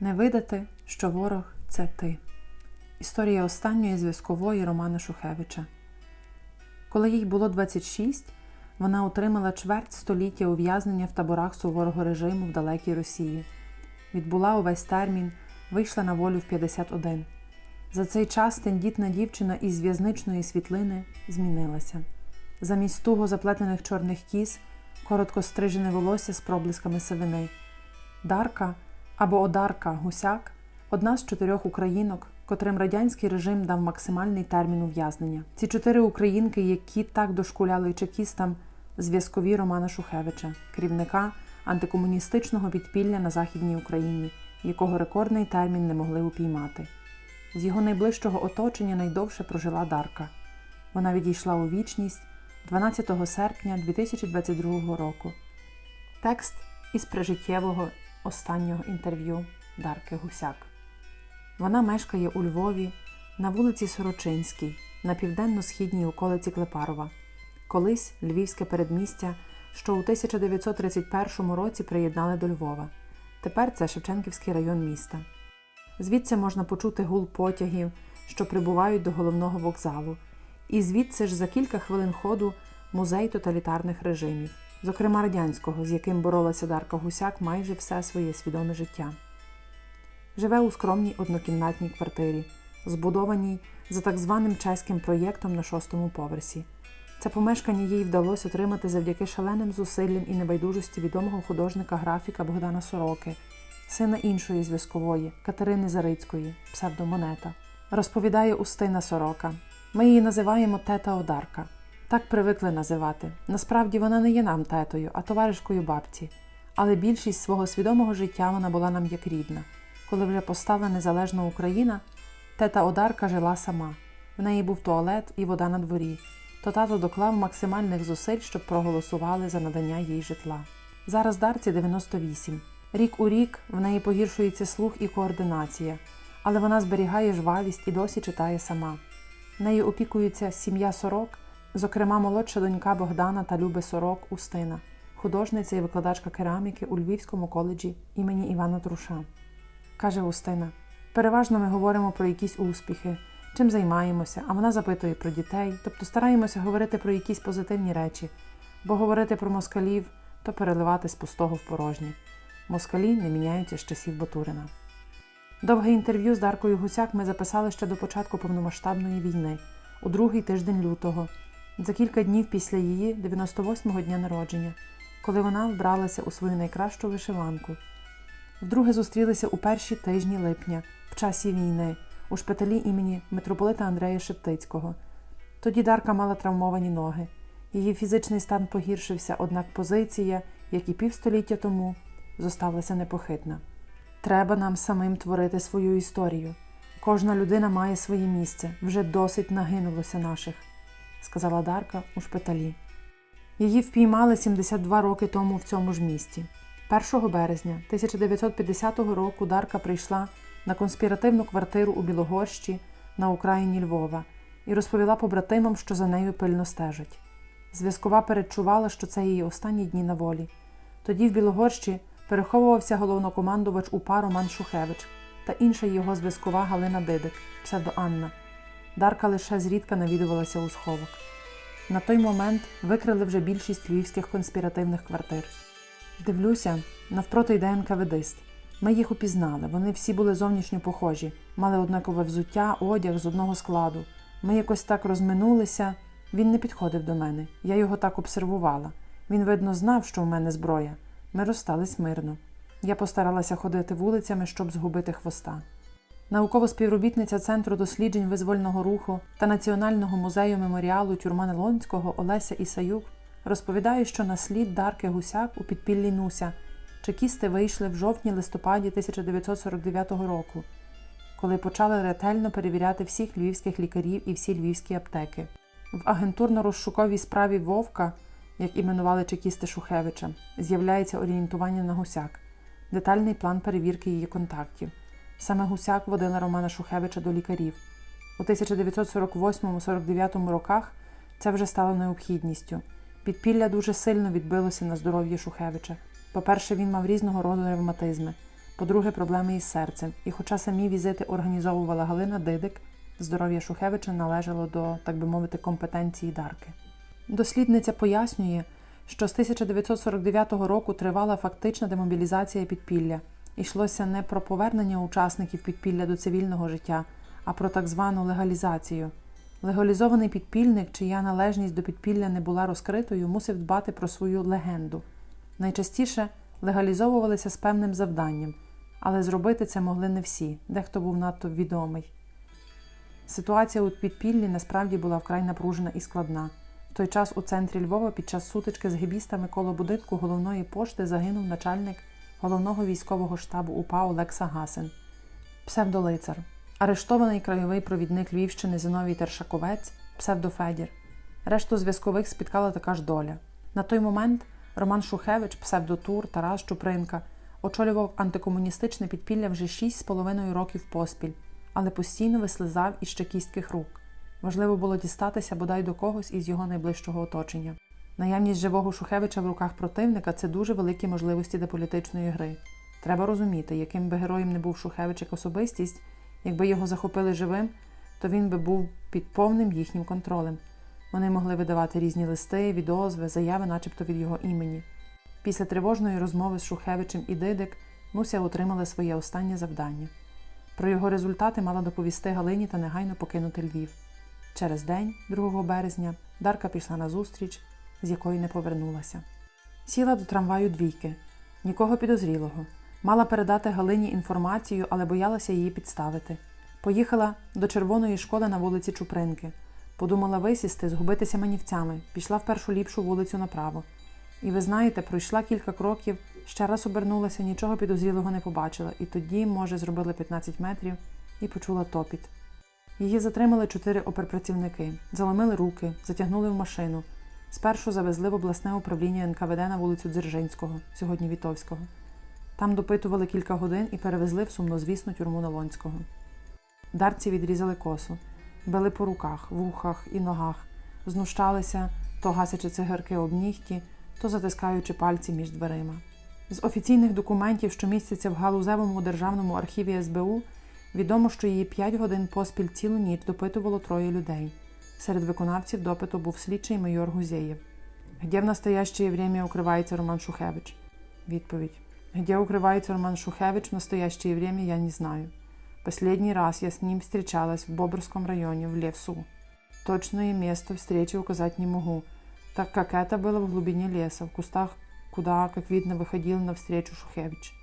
Не видати, що ворог це ти. Історія останньої зв'язкової Романа Шухевича. Коли їй було 26, вона отримала чверть століття ув'язнення в таборах суворого режиму в далекій Росії. Відбула увесь термін, вийшла на волю в 51. За цей час тендітна дівчина із в'язничної світлини змінилася. Замість туго заплетених чорних кіз, коротко стрижене волосся з проблисками сивини. Дарка або Одарка Гусяк одна з чотирьох українок, котрим радянський режим дав максимальний термін ув'язнення. Ці чотири українки, які так дошкуляли чекістам, зв'язкові Романа Шухевича, керівника антикомуністичного підпілля на Західній Україні, якого рекордний термін не могли упіймати. З його найближчого оточення найдовше прожила Дарка. Вона відійшла у вічність 12 серпня 2022 року. Текст із прижиттєвого останнього інтерв'ю Дарки Гусяк. Вона мешкає у Львові на вулиці Сорочинській, на південно-східній околиці Клепарова, колись львівське передмістя, що у 1931 році приєднали до Львова. Тепер це Шевченківський район міста. Звідси можна почути гул потягів, що прибувають до головного вокзалу, і звідси ж за кілька хвилин ходу музей тоталітарних режимів, зокрема радянського, з яким боролася Дарка Гусяк майже все своє свідоме життя. Живе у скромній однокімнатній квартирі, збудованій за так званим чеським проєктом на шостому поверсі. Це помешкання їй вдалося отримати завдяки шаленим зусиллям і небайдужості відомого художника-графіка Богдана Сороки, сина іншої зв'язкової Катерини Зарицької, псевдомонета. Розповідає Устина Сорока. Ми її називаємо тета Одарка. Так привикли називати. Насправді вона не є нам тетою, а товаришкою бабці. Але більшість свого свідомого життя вона була нам як рідна. Коли вже постала незалежна Україна, тета Одарка жила сама. В неї був туалет і вода на дворі. То тато доклав максимальних зусиль, щоб проголосували за надання їй житла. Зараз Дарці 98. Рік у рік в неї погіршується слух і координація, але вона зберігає жвавість і досі читає сама. Нею опікується сім'я сорок, зокрема молодша донька Богдана та Люби Сорок Устина, художниця і викладачка кераміки у Львівському коледжі імені Івана Труша. Каже Устина: переважно ми говоримо про якісь успіхи, чим займаємося, а вона запитує про дітей, тобто стараємося говорити про якісь позитивні речі, бо говорити про москалів то переливати з пустого в порожнє. Москалі не міняються з часів Батурина. Довге інтерв'ю з Даркою Гусяк ми записали ще до початку повномасштабної війни, у другий тиждень лютого, за кілька днів після її 98-го дня народження, коли вона вбралася у свою найкращу вишиванку. Вдруге зустрілися у перші тижні липня, в часі війни, у шпиталі імені митрополита Андрея Шептицького. Тоді Дарка мала травмовані ноги. Її фізичний стан погіршився, однак позиція, як і півстоліття тому, зосталася непохитна. Треба нам самим творити свою історію. Кожна людина має своє місце, вже досить нагинулося наших, сказала Дарка у шпиталі. Її впіймали 72 роки тому в цьому ж місті. 1 березня 1950 року Дарка прийшла на конспіративну квартиру у Білогорщі на Україні Львова і розповіла побратимам, що за нею пильно стежать. Зв'язкова передчувала, що це її останні дні на волі. Тоді в Білогорщі переховувався головнокомандувач УПА Роман Шухевич та інша його зв'язкова Галина Дидик, псевдо Анна. Дарка лише зрідка навідувалася у сховок. На той момент викрили вже більшість львівських конспіративних квартир. Дивлюся, навпроти йде НКВДист. Ми їх упізнали. Вони всі були зовнішньо похожі, мали однакове взуття, одяг з одного складу. Ми якось так розминулися. Він не підходив до мене. Я його так обсервувала. Він, видно, знав, що в мене зброя. Ми розстались мирно. Я постаралася ходити вулицями, щоб згубити хвоста. Наукова співробітниця Центру досліджень визвольного руху та Національного музею меморіалу Тюрма Нелонського Олеся Ісаюк розповідає, що на слід Дарки Гусяк у підпіллі Нуся чекісти вийшли в жовтні-листопаді 1949 року, коли почали ретельно перевіряти всіх львівських лікарів і всі львівські аптеки. В агентурно-розшуковій справі Вовка, як іменували чекісти Шухевича, з'являється орієнтування на гусяк, детальний план перевірки її контактів. Саме гусяк водила Романа Шухевича до лікарів. У 1948-49 роках це вже стало необхідністю. Підпілля дуже сильно відбилося на здоров'ї Шухевича. По-перше, він мав різного роду ревматизми. По-друге, проблеми із серцем. І хоча самі візити організовувала Галина Дидик, здоров'я Шухевича належало до, так би мовити, компетенції Дарки. Дослідниця пояснює, що з 1949 року тривала фактична демобілізація підпілля. Йшлося не про повернення учасників підпілля до цивільного життя, а про так звану легалізацію. Легалізований підпільник, чия належність до підпілля не була розкритою, мусив дбати про свою легенду. Найчастіше легалізовувалися з певним завданням, але зробити це могли не всі, дехто був надто відомий. Ситуація у підпіллі насправді була вкрай напружена і складна. В той час у центрі Львова під час сутички з гібістами коло будинку головної пошти загинув начальник головного військового штабу УПА Олекса Гасин, псевдолицар, арештований краєвий провідник Львівщини Зиновій Тершаковець, псевдофедір. Решту зв'язкових спіткала така ж доля. На той момент Роман Шухевич, псевдотур, Тарас Чупринка очолював антикомуністичне підпілля вже 6,5 років поспіль, але постійно вислизав із чекістських рук. Важливо було дістатися бодай до когось із його найближчого оточення. Наявність живого Шухевича в руках противника це дуже великі можливості для політичної гри. Треба розуміти, яким би героєм не був Шухевич як особистість, якби його захопили живим, то він би був під повним їхнім контролем. Вони могли видавати різні листи, відозви, заяви, начебто від його імені. Після тривожної розмови з Шухевичем і Дидик Муся отримали своє останнє завдання. Про його результати мала доповісти Галині та негайно покинути Львів. Через день, 2 березня, Дарка пішла на зустріч, з якої не повернулася. Сіла до трамваю двійки, нікого підозрілого. Мала передати Галині інформацію, але боялася її підставити. Поїхала до червоної школи на вулиці Чупринки. Подумала висісти, згубитися манівцями, пішла в першу ліпшу вулицю направо. І ви знаєте, пройшла кілька кроків, ще раз обернулася, нічого підозрілого не побачила, і тоді, може, зробили 15 метрів і почула топіт. Її затримали чотири оперпрацівники, заломили руки, затягнули в машину. Спершу завезли в обласне управління НКВД на вулицю Дзержинського, сьогодні Вітовського. Там допитували кілька годин і перевезли в сумнозвісну тюрму Налонського. Дарці відрізали косу, били по руках, вухах і ногах, знущалися, то гасячи цигарки об нігті, то затискаючи пальці між дверима. З офіційних документів, що містяться в галузевому державному архіві СБУ, відомо, що її 5 годин поспіль цілу ніч допитувало троє людей. Серед виконавців допиту був слідчий майор Гузєєв. Где в настоящее время укрывается Роман Шухевич? Відповідь. Где укрывается Роман Шухевич в настоящее время, я не знаю. Последний раз я с ним встречалась в Бобрском районе, в лесу. Точное место встречи указать не могу, так как это было в глубине леса, в кустах, куда, как видно, выходил навстречу Шухевич.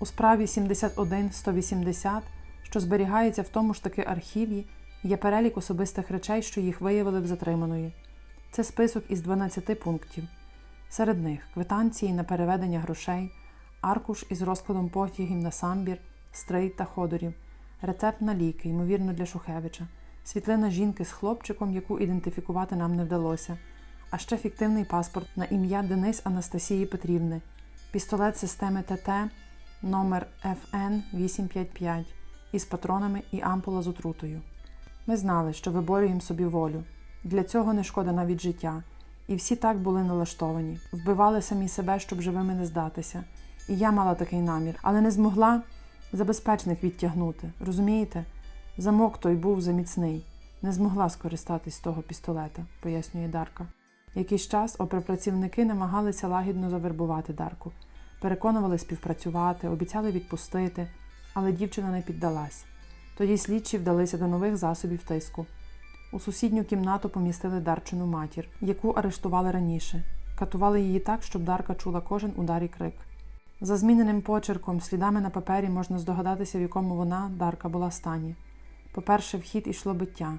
У справі 71-180, що зберігається в тому ж таки архіві, є перелік особистих речей, що їх виявили в затриманої. Це список із 12 пунктів. Серед них квитанції на переведення грошей, аркуш із розкладом потягів на самбір, стрий та ходорів, рецепт на ліки, ймовірно, для Шухевича, світлина жінки з хлопчиком, яку ідентифікувати нам не вдалося, а ще фіктивний паспорт на ім'я Денис Анастасії Петрівни, пістолет системи ТТ номер FN 855 із патронами і ампула з отрутою. Ми знали, що виборюємо собі волю. Для цього не шкода навіть життя. І всі так були налаштовані, вбивали самі себе, щоб живими не здатися. І я мала такий намір, але не змогла забезпечник відтягнути. Розумієте? Замок той був заміцний. Не змогла скористатись того пістолета, пояснює Дарка. Якийсь час опрапрацівники намагалися лагідно завербувати Дарку, переконували співпрацювати, обіцяли відпустити, але дівчина не піддалась. Тоді слідчі вдалися до нових засобів тиску. У сусідню кімнату помістили Дарчину матір, яку арештували раніше. Катували її так, щоб Дарка чула кожен удар і крик. За зміненим почерком, слідами на папері можна здогадатися, в якому вона, Дарка, була стані. По-перше, в хід ішло биття,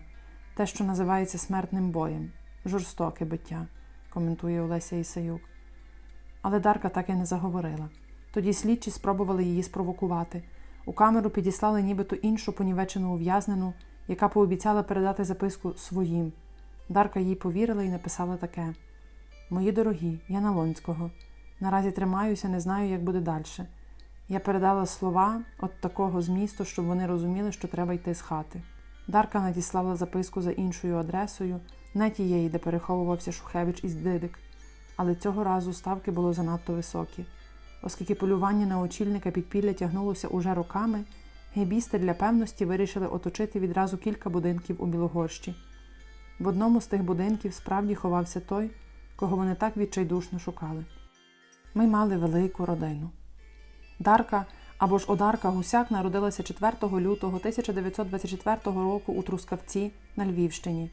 те, що називається смертним боєм, жорстоке биття, коментує Олеся Ісаюк. Але Дарка так і не заговорила. Тоді слідчі спробували її спровокувати. У камеру підіслали нібито іншу понівечену ув'язнену, яка пообіцяла передати записку своїм. Дарка їй повірила і написала таке: Мої дорогі, я на Лонського. Наразі тримаюся, не знаю, як буде далі. Я передала слова от такого змісту, щоб вони розуміли, що треба йти з хати. Дарка надіслала записку за іншою адресою, не тієї, де переховувався Шухевич із Дидик, але цього разу ставки було занадто високі. Оскільки полювання на очільника підпілля тягнулося уже роками, гебісти для певності вирішили оточити відразу кілька будинків у Білогорщі. В одному з тих будинків справді ховався той, кого вони так відчайдушно шукали. Ми мали велику родину. Дарка або ж Одарка Гусяк народилася 4 лютого 1924 року у Трускавці на Львівщині.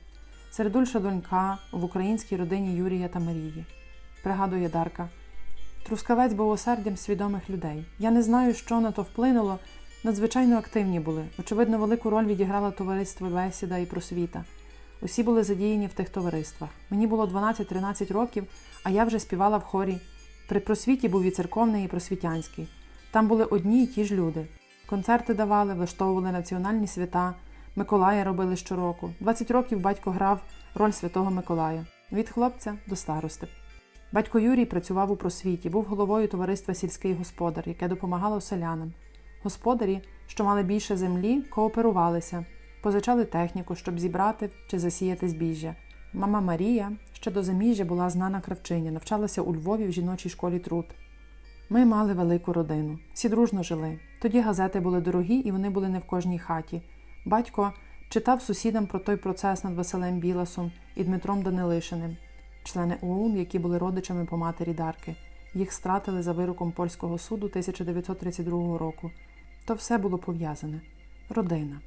Середульша донька в українській родині Юрія та Марії. Пригадує Дарка. Трускавець був осердям свідомих людей. Я не знаю, що на то вплинуло. Надзвичайно активні були. Очевидно, велику роль відіграло товариство Бесіда і просвіта. Усі були задіяні в тих товариствах. Мені було 12-13 років, а я вже співала в хорі. При просвіті був і церковний, і просвітянський. Там були одні й ті ж люди. Концерти давали, влаштовували національні свята, Миколая робили щороку. 20 років батько грав роль Святого Миколая від хлопця до старости. Батько Юрій працював у просвіті, був головою товариства сільський господар, яке допомагало селянам. Господарі, що мали більше землі, кооперувалися, позичали техніку, щоб зібрати чи засіяти збіжжя. Мама Марія ще до заміжжя була знана кравчиня, навчалася у Львові в жіночій школі труд. Ми мали велику родину, всі дружно жили. Тоді газети були дорогі і вони були не в кожній хаті. Батько читав сусідам про той процес над Василем Біласом і Дмитром Данилишиним, члени ОУН, які були родичами по матері Дарки. Їх стратили за вироком польського суду 1932 року. То все було пов'язане родина.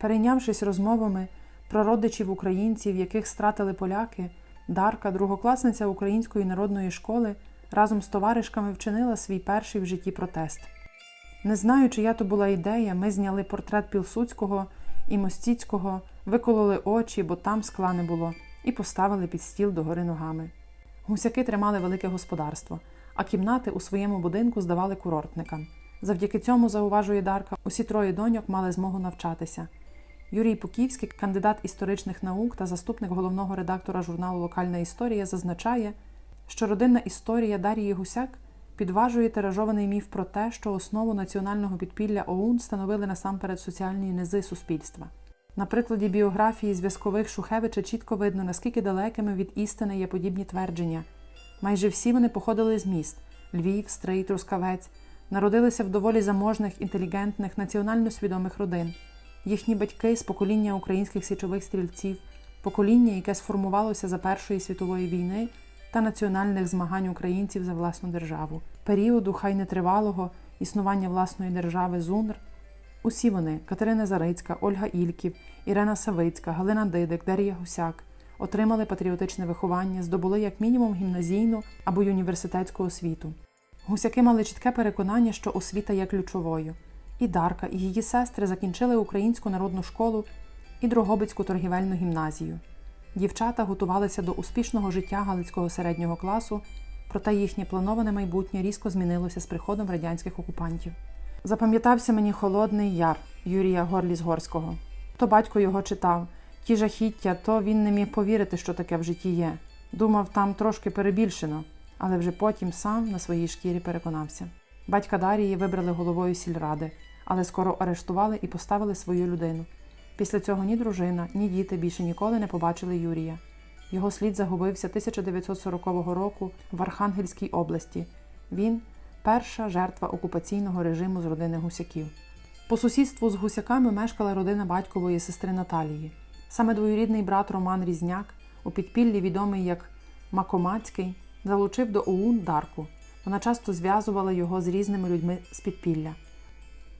Перейнявшись розмовами про родичів українців, яких стратили поляки, Дарка, другокласниця Української народної школи, разом з товаришками вчинила свій перший в житті протест. Не знаю, чия то була ідея, ми зняли портрет Пілсуцького і Мостіцького, викололи очі, бо там скла не було, і поставили під стіл догори ногами. Гусяки тримали велике господарство, а кімнати у своєму будинку здавали курортникам. Завдяки цьому, зауважує Дарка, усі троє доньок мали змогу навчатися. Юрій Пуківський, кандидат історичних наук та заступник головного редактора журналу Локальна історія, зазначає, що родинна історія Дарії Гусяк підважує тиражований міф про те, що основу національного підпілля ОУН становили насамперед соціальні низи суспільства. На прикладі біографії зв'язкових Шухевича чітко видно, наскільки далекими від істини є подібні твердження. Майже всі вони походили з міст Львів, Стрий, Трускавець, народилися в доволі заможних, інтелігентних, національно свідомих родин. Їхні батьки з покоління українських січових стрільців, покоління, яке сформувалося за Першої світової війни та національних змагань українців за власну державу, періоду хай нетривалого існування власної держави ЗУНР. Усі вони Катерина Зарицька, Ольга Ільків, Ірена Савицька, Галина Дидик, Дар'я Гусяк отримали патріотичне виховання, здобули як мінімум гімназійну або університетську освіту. Гусяки мали чітке переконання, що освіта є ключовою. І Дарка, і її сестри закінчили українську народну школу і Дрогобицьку торгівельну гімназію. Дівчата готувалися до успішного життя галицького середнього класу, проте їхнє плановане майбутнє різко змінилося з приходом радянських окупантів. Запам'ятався мені холодний яр Юрія Горліс-Горського. То батько його читав, ті жахіття, то він не міг повірити, що таке в житті є. Думав, там трошки перебільшено, але вже потім сам на своїй шкірі переконався. Батька Дарії вибрали головою сільради, але скоро арештували і поставили свою людину. Після цього ні дружина, ні діти більше ніколи не побачили Юрія. Його слід загубився 1940 року в Архангельській області. Він перша жертва окупаційного режиму з родини гусяків. По сусідству з гусяками мешкала родина батькової сестри Наталії. Саме двоюрідний брат Роман Різняк, у підпіллі відомий як Макомацький, залучив до ОУН Дарку. Вона часто зв'язувала його з різними людьми з підпілля.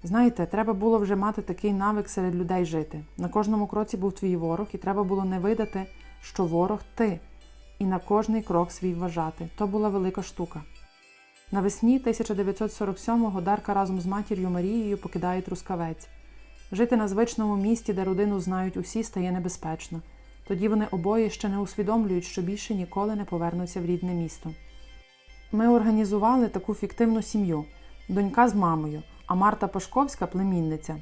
Знаєте, треба було вже мати такий навик серед людей жити. На кожному кроці був твій ворог, і треба було не видати, що ворог ти, і на кожний крок свій вважати. То була велика штука. Навесні 1947-го Дарка разом з матір'ю Марією покидає Трускавець. Жити на звичному місті, де родину знають усі, стає небезпечно. Тоді вони обоє ще не усвідомлюють, що більше ніколи не повернуться в рідне місто. Ми організували таку фіктивну сім'ю: донька з мамою, а Марта Пашковська племінниця.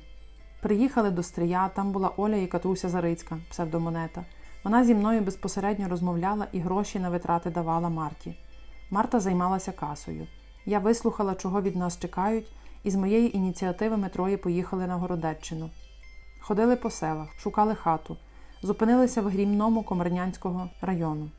Приїхали до Стрия, там була Оля і Катруся Зарицька, псевдомонета. Вона зі мною безпосередньо розмовляла і гроші на витрати давала Марті. Марта займалася касою. Я вислухала, чого від нас чекають, і з моєї ініціативи ми троє поїхали на Городеччину. Ходили по селах, шукали хату, зупинилися в Грімному Комернянського району.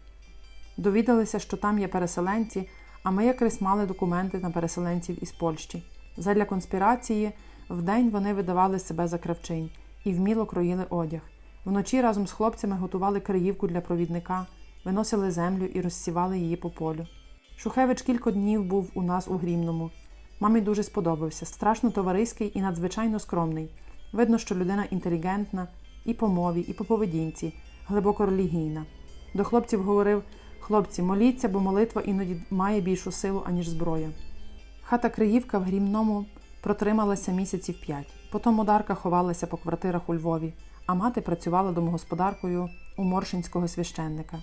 Довідалися, що там є переселенці, а ми якраз мали документи на переселенців із Польщі. Задля конспірації вдень вони видавали себе за кравчинь і вміло кроїли одяг. Вночі разом з хлопцями готували криївку для провідника, виносили землю і розсівали її по полю. Шухевич кілька днів був у нас у Грімному. Мамі дуже сподобався, страшно товариський і надзвичайно скромний. Видно, що людина інтелігентна і по мові, і по поведінці, глибоко релігійна. До хлопців говорив: хлопці, моліться, бо молитва іноді має більшу силу, аніж зброя. Хата Криївка в Грімному протрималася місяців п'ять. Потім Одарка ховалася по квартирах у Львові, а мати працювала домогосподаркою у Моршинського священника.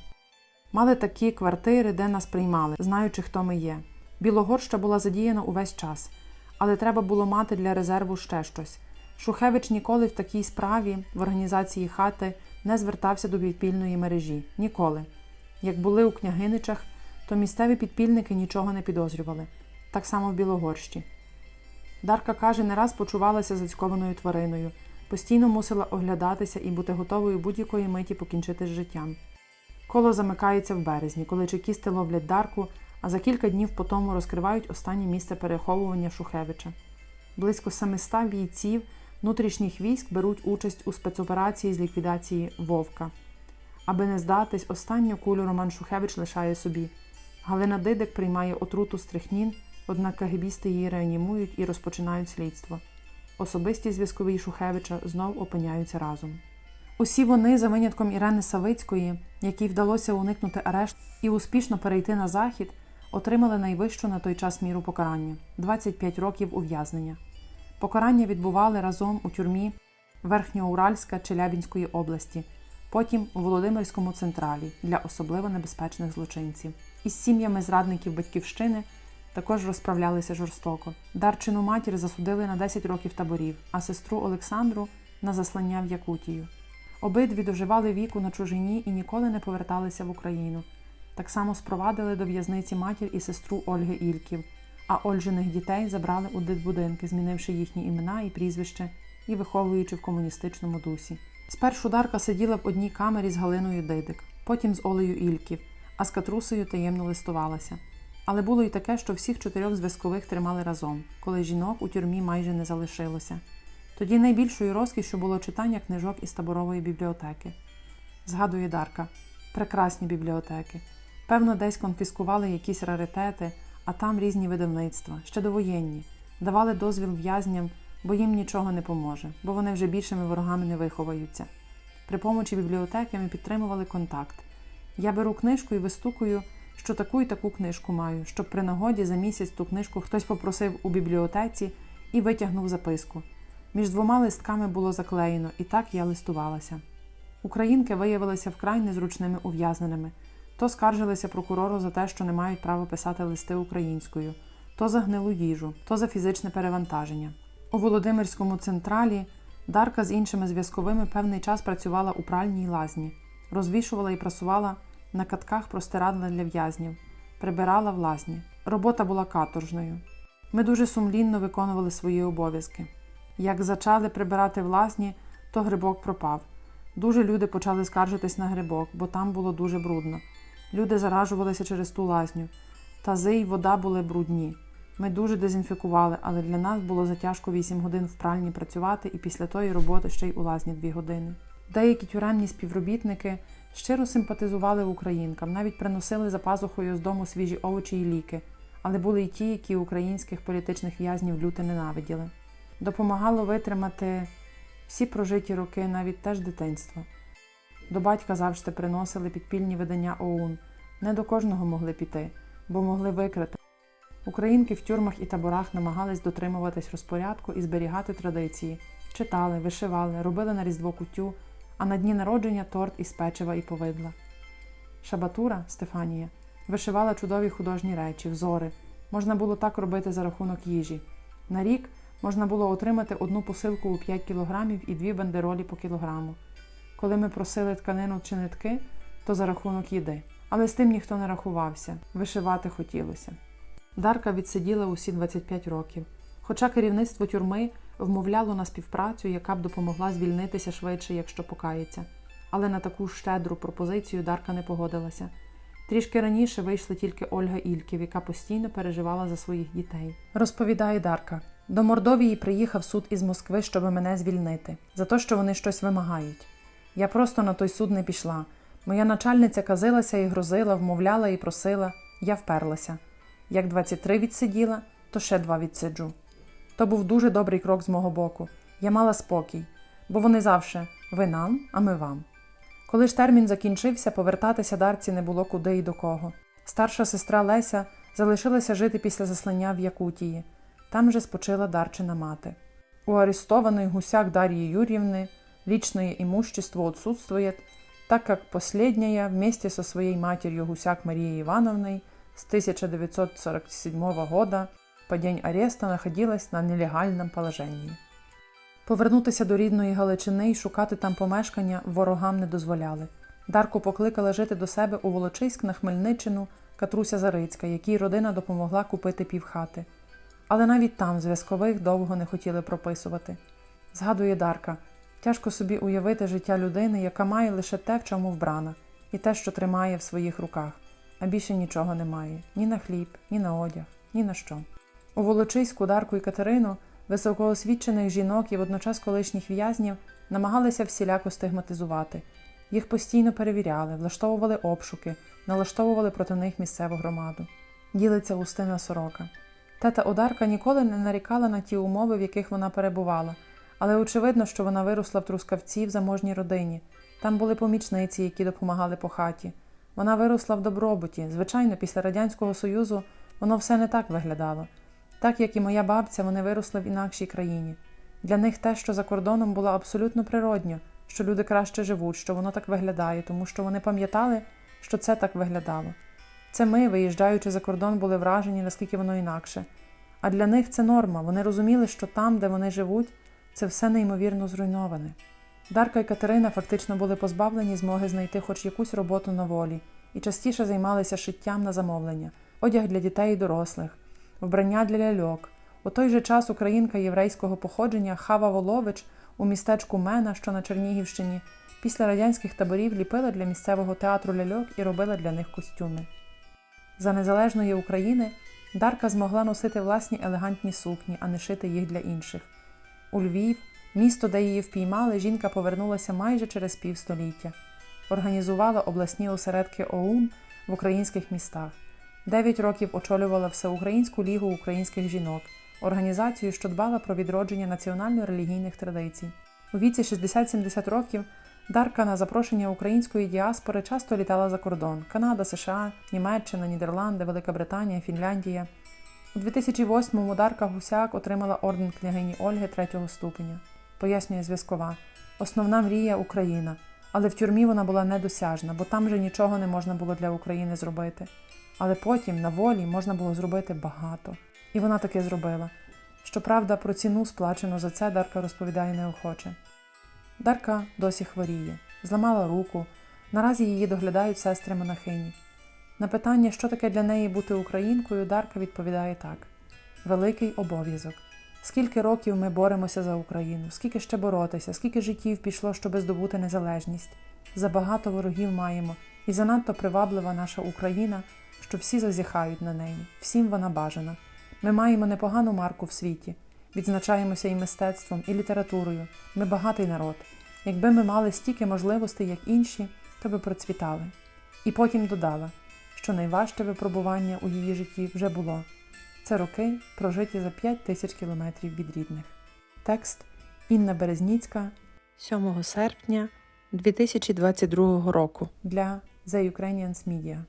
Мали такі квартири, де нас приймали, знаючи, хто ми є. Білогорща була задіяна увесь час, але треба було мати для резерву ще щось. Шухевич ніколи в такій справі в організації хати не звертався до підпільної мережі. Ніколи. Як були у княгиничах, то місцеві підпільники нічого не підозрювали. Так само в Білогорщі. Дарка каже, не раз почувалася зацькованою твариною, постійно мусила оглядатися і бути готовою будь-якої миті покінчити з життям. Коло замикається в березні, коли чекісти ловлять Дарку, а за кілька днів по тому розкривають останнє місце переховування Шухевича. Близько 700 бійців внутрішніх військ беруть участь у спецоперації з ліквідації Вовка. Аби не здатись, останню кулю Роман Шухевич лишає собі. Галина Дидик приймає отруту стрихнін, однак кагебісти її реанімують і розпочинають слідство. Особисті зв'язкові Шухевича знов опиняються разом. Усі вони, за винятком Ірени Савицької, якій вдалося уникнути арешт і успішно перейти на захід, отримали найвищу на той час міру покарання 25 років ув'язнення. Покарання відбували разом у тюрмі Верхньоуральська Челябінської області, потім у Володимирському централі для особливо небезпечних злочинців. Із сім'ями зрадників батьківщини також розправлялися жорстоко. Дарчину матір засудили на 10 років таборів, а сестру Олександру на заслання в Якутію. Обидві доживали віку на чужині і ніколи не поверталися в Україну. Так само спровадили до в'язниці матір і сестру Ольги Ільків, а Ольжиних дітей забрали у дитбудинки, змінивши їхні імена і прізвище і виховуючи в комуністичному дусі. Спершу Дарка сиділа в одній камері з Галиною Дидик, потім з Олею Ільків, а з Катрусею таємно листувалася. Але було й таке, що всіх чотирьох зв'язкових тримали разом, коли жінок у тюрмі майже не залишилося. Тоді найбільшою розкішю було читання книжок із таборової бібліотеки. Згадує Дарка, прекрасні бібліотеки. Певно, десь конфіскували якісь раритети, а там різні видавництва, ще довоєнні, давали дозвіл в'язням, бо їм нічого не поможе, бо вони вже більшими ворогами не виховаються. При помочі бібліотеки ми підтримували контакт. Я беру книжку і вистукую, що таку і таку книжку маю, щоб при нагоді за місяць ту книжку хтось попросив у бібліотеці і витягнув записку. Між двома листками було заклеєно, і так я листувалася. Українки виявилися вкрай незручними ув'язненими. То скаржилися прокурору за те, що не мають права писати листи українською, то за гнилу їжу, то за фізичне перевантаження. У Володимирському централі Дарка з іншими зв'язковими певний час працювала у пральній лазні, розвішувала і прасувала на катках простирадла для в'язнів, прибирала в лазні. Робота була каторжною. Ми дуже сумлінно виконували свої обов'язки. Як зачали прибирати в лазні, то грибок пропав. Дуже люди почали скаржитись на грибок, бо там було дуже брудно. Люди заражувалися через ту лазню. Тази й вода були брудні. Ми дуже дезінфікували, але для нас було затяжко 8 годин в пральні працювати і після тої роботи ще й у лазні 2 години. Деякі тюремні співробітники щиро симпатизували українкам, навіть приносили за пазухою з дому свіжі овочі і ліки, але були й ті, які українських політичних в'язнів люто ненавиділи. Допомагало витримати всі прожиті роки, навіть теж дитинство. До батька завжди приносили підпільні видання ОУН. Не до кожного могли піти, бо могли викрити. Українки в тюрмах і таборах намагались дотримуватись розпорядку і зберігати традиції, читали, вишивали, робили на різдво кутю, а на дні народження торт із печива і повидла. Шабатура Стефанія вишивала чудові художні речі, взори. Можна було так робити за рахунок їжі. На рік можна було отримати одну посилку у 5 кілограмів і дві бандеролі по кілограму. Коли ми просили тканину чи нитки, то за рахунок їди. Але з тим ніхто не рахувався, вишивати хотілося. Дарка відсиділа усі 25 років. Хоча керівництво тюрми вмовляло на співпрацю, яка б допомогла звільнитися швидше, якщо покається. Але на таку щедру пропозицію Дарка не погодилася. Трішки раніше вийшла тільки Ольга Ільків, яка постійно переживала за своїх дітей. Розповідає Дарка. До Мордовії приїхав суд із Москви, щоб мене звільнити, за те, що вони щось вимагають. Я просто на той суд не пішла. Моя начальниця казилася і грозила, вмовляла і просила. Я вперлася. Як 23 відсиділа, то ще два відсиджу. То був дуже добрий крок з мого боку. Я мала спокій, бо вони завше ви нам, а ми вам. Коли ж термін закінчився, повертатися дарці не було куди і до кого. Старша сестра Леся залишилася жити після заслання в Якутії. Там же спочила Дарчина мати. У арестованной гусяк Дарьи Юрьевны личное имущество отсутствует, так как последняя вместе со своей матерью Гусяк Марией Ивановной с 1947 года по день ареста находилась на нелегальном положении. Повернутися до рідної Галичини і шукати там помешкання ворогам не дозволяли. Дарку покликала жити до себе у Волочиськ на Хмельниччину Катруся Зарицька, якій родина допомогла купити півхати. Але навіть там зв'язкових довго не хотіли прописувати. Згадує Дарка, тяжко собі уявити життя людини, яка має лише те, в чому вбрана, і те, що тримає в своїх руках, а більше нічого немає ні на хліб, ні на одяг, ні на що. У Волочиську Дарку і Катерину високоосвічених жінок і водночас колишніх в'язнів намагалися всіляко стигматизувати. Їх постійно перевіряли, влаштовували обшуки, налаштовували проти них місцеву громаду. Ділиться Устина Сорока. Тета Одарка ніколи не нарікала на ті умови, в яких вона перебувала, але очевидно, що вона виросла в трускавці в заможній родині. Там були помічниці, які допомагали по хаті. Вона виросла в добробуті. Звичайно, після Радянського Союзу воно все не так виглядало. Так як і моя бабця, вони виросли в інакшій країні. Для них те, що за кордоном було абсолютно природньо, що люди краще живуть, що воно так виглядає, тому що вони пам'ятали, що це так виглядало. Це ми, виїжджаючи за кордон, були вражені, наскільки воно інакше. А для них це норма. Вони розуміли, що там, де вони живуть, це все неймовірно зруйноване. Дарка і Катерина фактично були позбавлені змоги знайти хоч якусь роботу на волі і частіше займалися шиттям на замовлення, одяг для дітей і дорослих, вбрання для ляльок. У той же час українка єврейського походження Хава Волович у містечку Мена, що на Чернігівщині, після радянських таборів ліпила для місцевого театру ляльок і робила для них костюми. За незалежної України Дарка змогла носити власні елегантні сукні, а не шити їх для інших. У Львів, місто, де її впіймали, жінка повернулася майже через півстоліття. Організувала обласні осередки ОУН в українських містах. Дев'ять років очолювала Всеукраїнську лігу українських жінок, організацію, що дбала про відродження національно-релігійних традицій. У віці 60-70 років Дарка на запрошення української діаспори часто літала за кордон: Канада, США, Німеччина, Нідерланди, Велика Британія, Фінляндія. У 2008-му Дарка Гусяк отримала орден княгині Ольги третього ступеня. Пояснює зв'язкова. Основна мрія Україна, але в тюрмі вона була недосяжна, бо там же нічого не можна було для України зробити. Але потім на волі можна було зробити багато. І вона таке зробила. Щоправда, про ціну сплачену за це Дарка розповідає неохоче. Дарка досі хворіє, зламала руку. Наразі її доглядають сестри монахині. На питання, що таке для неї бути українкою, Дарка відповідає так: великий обов'язок. Скільки років ми боремося за Україну, скільки ще боротися, скільки життів пішло, щоби здобути незалежність. Забагато ворогів маємо, і занадто приваблива наша Україна, що всі зазіхають на неї, всім вона бажана. Ми маємо непогану марку в світі, відзначаємося і мистецтвом, і літературою. Ми багатий народ. Якби ми мали стільки можливостей, як інші, то би процвітали. І потім додала, що найважче випробування у її житті вже було. Це роки, прожиті за 5 тисяч кілометрів від рідних. Текст Інна Березніцька 7 серпня 2022 року. для The Ukrainians Media.